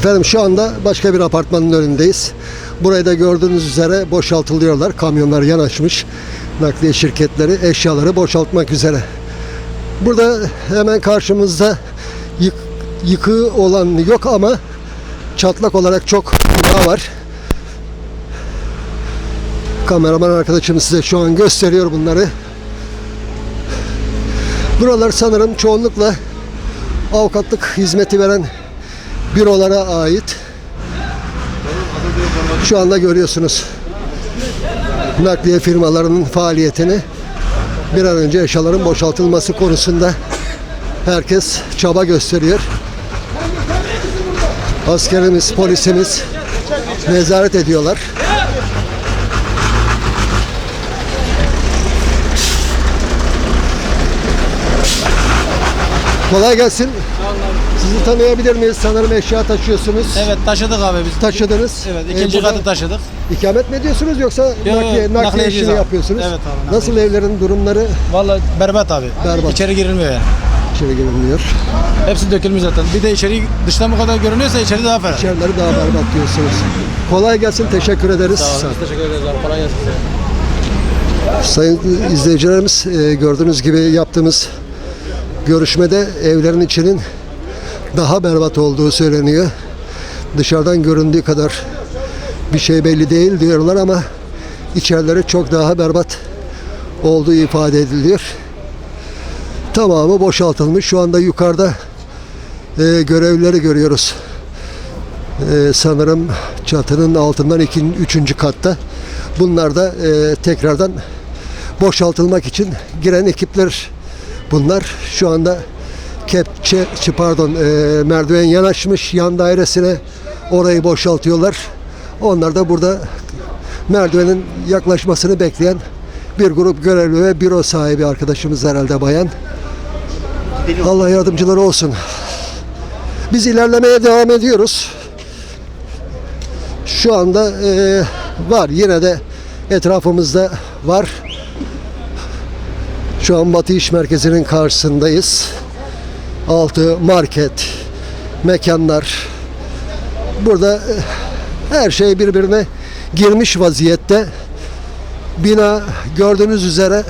Efendim şu anda başka bir apartmanın önündeyiz. Burayı da gördüğünüz üzere boşaltılıyorlar. Kamyonlar yanaşmış. Nakliye şirketleri eşyaları boşaltmak üzere. Burada hemen karşımızda yık, yıkığı olan yok ama çatlak olarak çok bina var. Kameraman arkadaşım size şu an gösteriyor bunları. Buralar sanırım çoğunlukla avukatlık hizmeti veren bürolara ait. Şu anda görüyorsunuz nakliye firmalarının faaliyetini bir an önce eşyaların boşaltılması konusunda herkes çaba gösteriyor. Askerimiz, polisimiz nezaret ediyorlar. Kolay gelsin. Sizi tanıyabilir miyiz? Sanırım eşya taşıyorsunuz. Evet taşıdık abi biz. Taşıdınız. Evet Ee, ikinci burada katı taşıdık. İkamet mi ediyorsunuz yoksa nakliye, nakliye nakliyeciyiz işini abi. yapıyorsunuz? Evet abi. Nasıl evlerin durumları? Vallahi berbat abi. Berbat. İçeri girilmiyor yani. İçeri girilmiyor. Hepsi dökülmüş zaten. Bir de içeri dıştan bu kadar görünüyorsa içeri daha ferah. İçerileri daha berbat diyorsunuz. Kolay gelsin. Teşekkür ederiz. Sağ olun. Teşekkür ederiz abi. Kolay gelsin. Sayın izleyicilerimiz e, gördüğünüz gibi yaptığımız görüşmede evlerin içinin daha berbat olduğu söyleniyor. Dışarıdan göründüğü kadar bir şey belli değil diyorlar ama içerileri çok daha berbat olduğu ifade ediliyor. Tamamı boşaltılmış. Şu anda yukarıda e, görevlileri görüyoruz. E, sanırım çatının altından ikinci, üçüncü katta. Bunlar da e, tekrardan boşaltılmak için giren ekipler bunlar. Şu anda kepçe, pardon e, merdiven yanaşmış yan dairesine orayı boşaltıyorlar. Onlar da burada merdivenin yaklaşmasını bekleyen bir grup görevli ve büro sahibi arkadaşımız herhalde bayan. Allah yardımcıları olsun. Biz ilerlemeye devam ediyoruz. Şu anda e, var yine de etrafımızda var. Şu an Batı İş Merkezi'nin karşısındayız. Altı market, mekanlar. Burada e, her şey birbirine girmiş vaziyette. Bina gördüğünüz üzere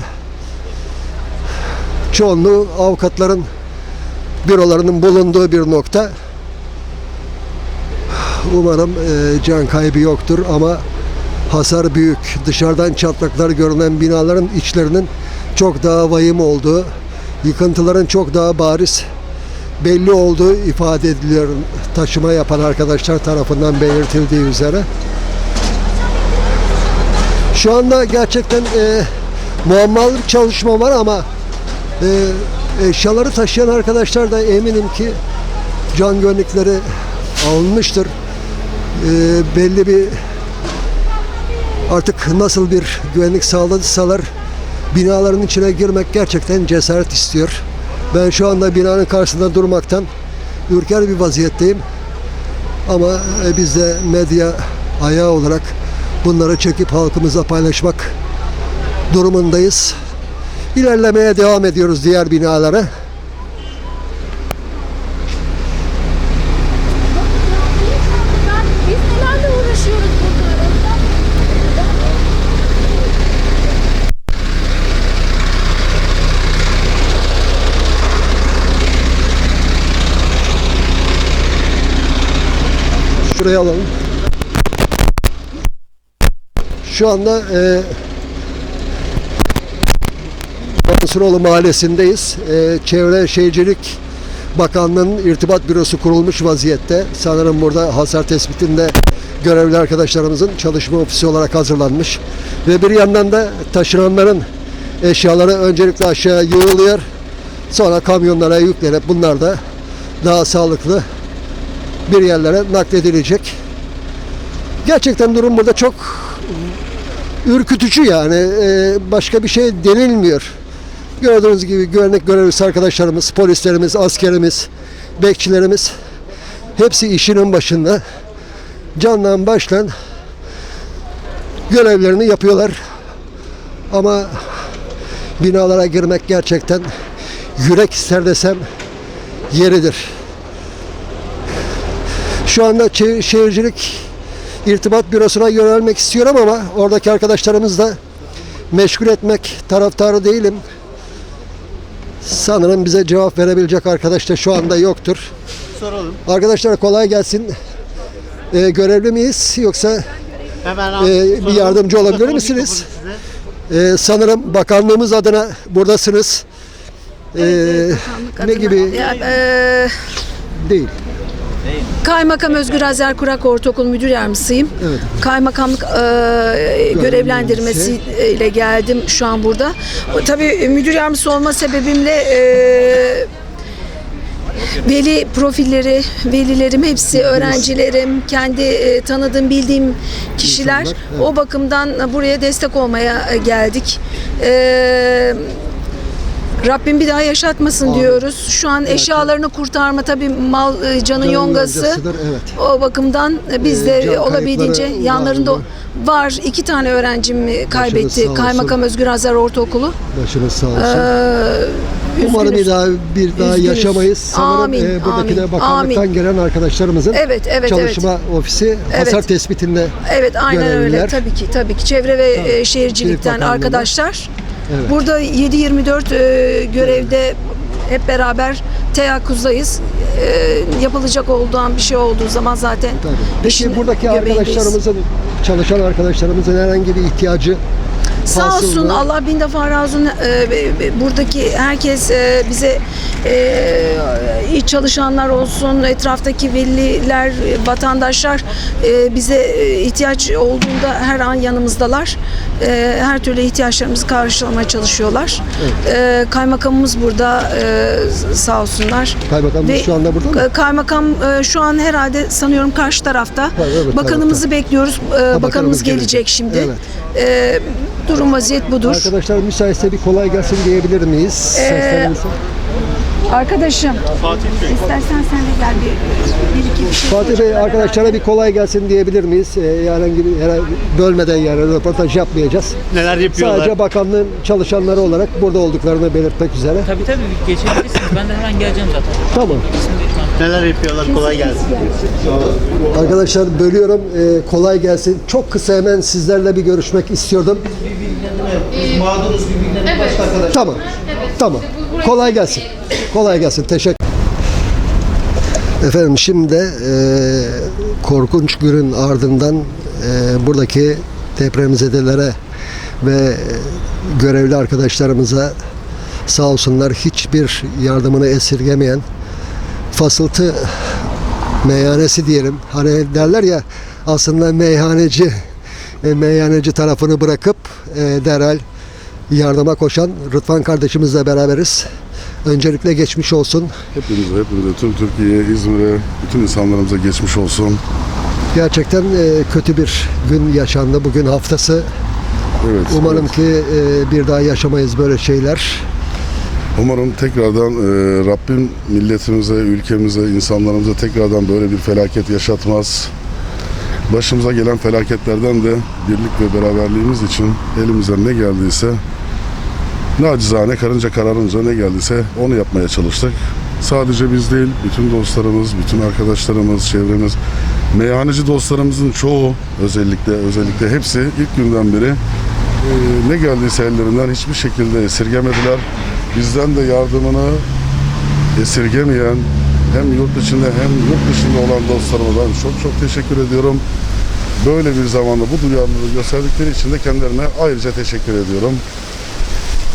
çoğunluğu avukatların bürolarının bulunduğu bir nokta. Umarım e, can kaybı yoktur ama hasar büyük. Dışarıdan çatlaklar görünen binaların içlerinin çok daha vahim olduğu, yıkıntıların çok daha bariz belli olduğu ifade ediliyor taşıma yapan arkadaşlar tarafından belirtildiği üzere. Şu anda gerçekten e, muammalı bir çalışma var ama e, eşyaları taşıyan arkadaşlar da eminim ki can güvenlikleri alınmıştır. E, belli bir artık nasıl bir güvenlik sağladısalar binaların içine girmek gerçekten cesaret istiyor. Ben şu anda binanın karşısında durmaktan ürker bir vaziyetteyim. Ama e, biz de medya ayağı olarak bunları çekip halkımıza paylaşmak durumundayız. İlerlemeye devam ediyoruz diğer binalara. Biz nelerle uğraşıyoruz burada? Şuraya alalım. Şu anda e, Mansuroğlu Mahallesi'ndeyiz. E, Çevre Şehircilik Bakanlığı'nın irtibat bürosu kurulmuş vaziyette. Sanırım burada hasar tespitinde görevli arkadaşlarımızın çalışma ofisi olarak hazırlanmış. Ve bir yandan da taşınanların eşyaları öncelikle aşağı yığılıyor. Sonra kamyonlara yüklenip bunlar da daha sağlıklı bir yerlere nakledilecek. Gerçekten durum burada çok ürkütücü yani. Ee, başka bir şey denilmiyor. Gördüğünüz gibi güvenlik görevlisi arkadaşlarımız, polislerimiz, askerimiz, bekçilerimiz hepsi işinin başında. Candan başlan görevlerini yapıyorlar. Ama binalara girmek gerçekten yürek ister desem yeridir. Şu anda şehircilik irtibat bürosuna yönelmek istiyorum ama oradaki arkadaşlarımızla meşgul etmek taraftarı değilim. Sanırım bize cevap verebilecek arkadaş da şu anda yoktur. Soralım. Arkadaşlar kolay gelsin. Ee, görevli miyiz yoksa Hemen Ee, bir yardımcı olabilir misiniz? e, sanırım bakanlığımız adına buradasınız. Ee, ne gibi Ya, e, değil. Kaymakam Özgür Azer Kurak Ortaokul Müdür Yardımcısıyım. Evet. Kaymakamlık e, görevlendirmesiyle geldim şu an burada. Tabii müdür yardımcısı olma sebebimle e, veli profilleri, velilerim hepsi öğrencilerim, kendi e, tanıdığım, bildiğim kişiler. İnsanlar, evet. O bakımdan buraya destek olmaya e, geldik. E, Rabbim bir daha yaşatmasın Amin. diyoruz. Şu an eşyalarını kurtarma tabii mal e, canın, Canın yongası. evet. O bakımdan e, biz Ee, de can olabildiğince yanlarında var iki tane öğrencim sağ kaybetti. Kaymakam Özgür Azer Ortaokulu. Başınız sağ olsun. Ee, Umarım bir daha bir daha Üzgünüz. yaşamayız. Sanırım Amin, e, buradaki de amin, bakanlıktan amin. gelen arkadaşlarımızın Evet, evet, çalışma ofisi hasar Evet. tespitinde Evet aynen öyle görevliler. tabii ki tabii ki çevre ve Tabii. e, şehircilikten arkadaşlar. Evet. Burada 7-24 e, görevde hep beraber teyakkuzdayız. E, yapılacak olduğu bir şey olduğu zaman zaten Tabii. Peki işin buradaki göbeğindeyiz. arkadaşlarımızın çalışan arkadaşlarımızın herhangi bir ihtiyacı Sağ olsun? Allah bin defa razı olsun. Ee, buradaki herkes e, bize e, iyi çalışanlar olsun, etraftaki veliler, e, vatandaşlar e, bize e, ihtiyaç olduğunda her an yanımızdalar. E, her türlü ihtiyaçlarımızı karşılamaya çalışıyorlar. E, kaymakamımız burada e, sağ olsunlar. Kaymakamımız Ve- şu anda burada mı? K- Kaymakam e, şu an herhalde sanıyorum karşı tarafta. evet, Bakanımızı bekliyoruz. E, bakanımız bakanımız gelecek, gelecek. şimdi. Evet. E, durum vaziyet budur. Arkadaşlar müsaitse bir kolay gelsin diyebilir miyiz? Ee. Arkadaşım. İstersen sen de gel bir, bir iki bir şey Fatih Bey arkadaşlara bir kolay gelsin diyebilir miyiz? Ee, herhangi bir herhangi, bölmeden yani röportaj yapmayacağız. Neler yapıyorlar? Sadece bakanlığın çalışanları olarak burada olduklarını belirtmek üzere. Tabii tabii geçebilirsiniz. Ben de hemen geleceğim zaten. Tamam. Neler yapıyorlar? Kolay gelsin. Arkadaşlar bölüyorum. Ee, kolay gelsin. Çok kısa hemen sizlerle bir görüşmek istiyordum. Mağduruz birbirlerine başka arkadaşlar. Tamam. Tamam. Kolay gelsin. Kolay gelsin. Teşekkür Efendim şimdi e, korkunç günün ardından e, buradaki depremzedelere ve e, görevli arkadaşlarımıza sağ olsunlar hiçbir yardımını esirgemeyen fasıltı meyhanesi diyelim. Hani derler ya aslında meyhaneci e, meyhaneci tarafını bırakıp e, derhal yardıma koşan Rıdvan kardeşimizle beraberiz. Öncelikle geçmiş olsun. Hepinize, hepinize, tüm Türkiye'ye, İzmir'e, bütün insanlarımıza geçmiş olsun. Gerçekten e, kötü bir gün yaşandı. Bugün haftası. Evet. Umarım evet. ki e, bir daha yaşamayız böyle şeyler. Umarım tekrardan e, Rabbim milletimize, ülkemize, insanlarımıza tekrardan böyle bir felaket yaşatmaz. Başımıza gelen felaketlerden de birlik ve beraberliğimiz için elimizden ne geldiyse nacizane karınca kararınca ne geldiyse onu yapmaya çalıştık. Sadece biz değil, bütün dostlarımız, bütün arkadaşlarımız, çevremiz, meyhaneci dostlarımızın çoğu özellikle özellikle hepsi ilk günden beri e, ne geldiyse ellerinden hiçbir şekilde esirgemediler. Bizden de yardımını esirgemeyen hem yurt içinde hem yurt dışında olan dostlarıma çok çok teşekkür ediyorum. Böyle bir zamanda bu duyarlılığı gösterdikleri için de kendilerine ayrıca teşekkür ediyorum.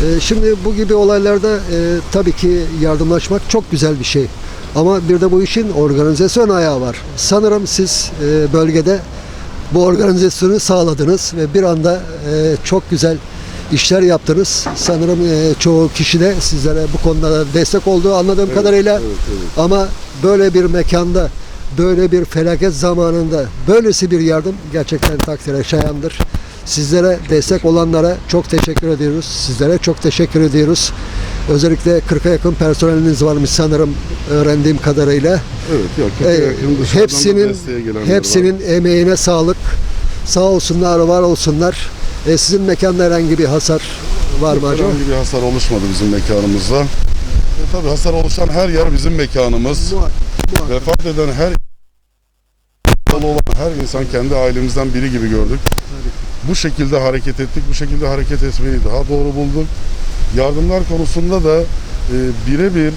E, şimdi bu gibi olaylarda e, tabii ki yardımlaşmak çok güzel bir şey. Ama bir de bu işin organizasyon ayağı var. Sanırım siz e, bölgede bu organizasyonu sağladınız ve bir anda e, çok güzel işler yaptınız. Sanırım e, çoğu kişi de sizlere bu konuda da destek olduğu anladığım kadarıyla. Ama böyle bir mekanda, böyle bir felaket zamanında böylesi bir yardım gerçekten takdire şayandır. Sizlere destek olanlara çok teşekkür ediyoruz. Sizlere çok teşekkür ediyoruz. Özellikle 40'a yakın personeliniz varmış sanırım öğrendiğim kadarıyla. Evet, yok, Ee, yakın hepsinin gelenler var. hepsinin emeğine sağlık. Sağ olsunlar, var olsunlar. E, sizin mekanda herhangi bir hasar var mı acaba? Herhangi bir hasar oluşmadı bizim mekanımızda. E, tabii hasar oluşan her yer bizim mekanımız. Muhakkak, muhakkak. Vefat eden her her insan kendi ailemizden biri gibi gördük. Bu şekilde hareket ettik. Bu şekilde hareket etmeyi daha doğru bulduk. Yardımlar konusunda da e, birebir e,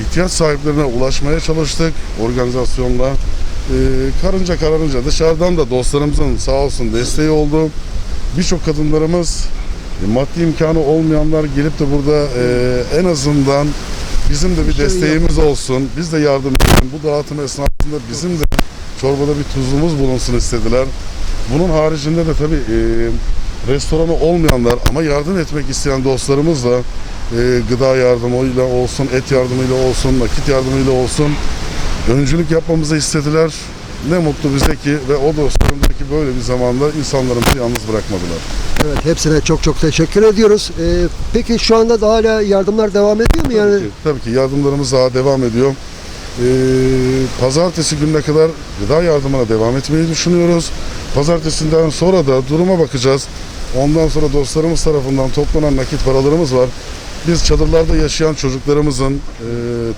ihtiyaç sahiplerine ulaşmaya çalıştık organizasyonla. E, karınca kararınca dışarıdan da dostlarımızın sağ olsun desteği oldu. Birçok kadınlarımız e, maddi imkanı olmayanlar gelip de burada e, en azından bizim de bir şey desteğimiz olsun. Biz de yardım edelim. Bu dağıtım esnasında bizim de çorbada bir tuzumuz bulunsun istediler. Bunun haricinde de tabii e, restoranı olmayanlar ama yardım etmek isteyen dostlarımız da e, gıda yardımıyla olsun, et yardımıyla olsun, nakit yardımıyla olsun öncülük yapmamızı istediler. Ne mutlu bize ki ve o dostlarımdaki böyle bir zamanda insanlarımızı yalnız bırakmadılar. Evet hepsine çok çok teşekkür ediyoruz. Ee, peki şu anda da hala yardımlar devam ediyor mu? Yani Tabii ki, tabii ki yardımlarımız daha devam ediyor. Ee, pazartesi gününe kadar gıda yardımına devam etmeyi düşünüyoruz. Pazartesinden sonra da duruma bakacağız. Ondan sonra dostlarımız tarafından toplanan nakit paralarımız var. Biz çadırlarda yaşayan çocuklarımızın e,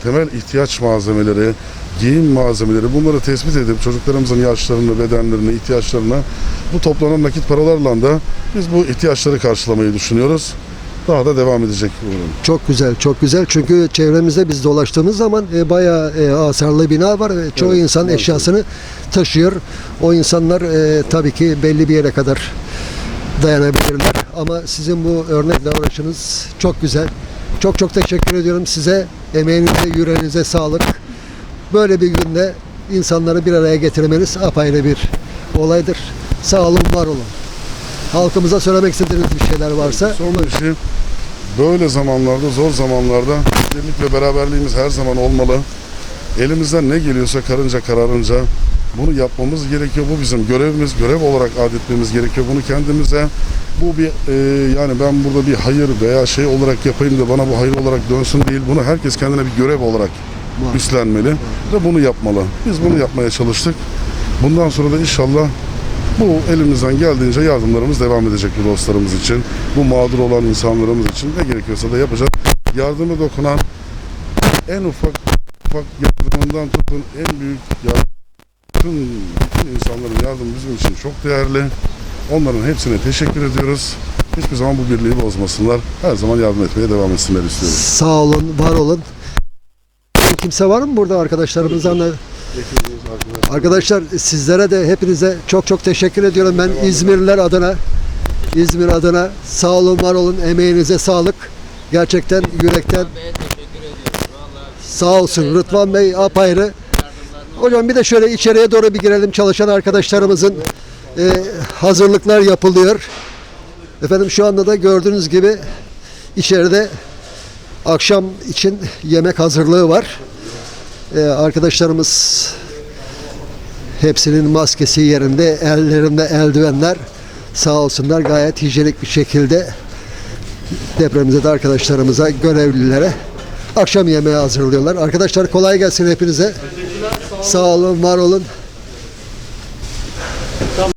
temel ihtiyaç malzemeleri, giyim malzemeleri bunları tespit edip çocuklarımızın yaşlarını, bedenlerini, ihtiyaçlarını bu toplanan nakit paralarla da biz bu ihtiyaçları karşılamayı düşünüyoruz. Daha da devam edecek durum. çok güzel, çok güzel. Çünkü çevremizde biz dolaştığımız zaman e, bayağı e, hasarlı bina var ve çoğu Evet, insan maalesef. eşyasını taşıyor. O insanlar e, tabii ki belli bir yere kadar dayanabilirler. Ama sizin bu örnek davranışınız çok güzel. Çok çok teşekkür ediyorum size. Emeğinize, yüreğinize sağlık. Böyle bir günde insanları bir araya getirmeniz apayrı bir olaydır. Sağ olun, var olun. Halkımıza söylemek istediğiniz bir şeyler varsa Son bir şey, böyle zamanlarda, zor zamanlarda birlik ve beraberliğimiz her zaman olmalı. Elimizden ne geliyorsa karınca kararınca bunu yapmamız gerekiyor. Bu bizim görevimiz, görev olarak adetmemiz gerekiyor. Bunu kendimize bu bir e, yani ben burada bir hayır veya şey olarak yapayım da bana bu hayır olarak dönsün değil. Bunu herkes kendine bir görev olarak üstlenmeli ve bunu yapmalı. Biz bunu yapmaya çalıştık. Bundan sonra da inşallah bu elimizden geldiğince yardımlarımız devam edecek bu dostlarımız için. Bu mağdur olan insanlarımız için ne gerekiyorsa da yapacağız. Yardımı dokunan en ufak ufak yardımından tutun en büyük yardım. Bütün, bütün insanların yardımı bizim için çok değerli. Onların hepsine teşekkür ediyoruz. Hiçbir zaman bu birliği bozmasınlar. Her zaman yardım etmeye devam etsinler istiyoruz. Sağ olun, var olun. Kimse var mı burada arkadaşlarımızdan da? Arkadaşlar sizlere de hepinize çok çok teşekkür ediyorum ben İzmirliler adına. İzmir adına sağ olun, var olun. Emeğinize sağlık. Gerçekten yürekten sağ olsun Rıdvan Bey apayrı. Hocam bir de şöyle içeriye doğru bir girelim. Çalışan arkadaşlarımızın e, hazırlıklar yapılıyor. Efendim şu anda da gördüğünüz gibi içeride akşam için yemek hazırlığı var. Ee, arkadaşlarımız hepsinin maskesi yerinde, ellerinde eldivenler sağ olsunlar gayet hijyenik bir şekilde depremize de arkadaşlarımıza, görevlilere akşam yemeği hazırlıyorlar. Arkadaşlar kolay gelsin hepinize. Sağ olun, var olun.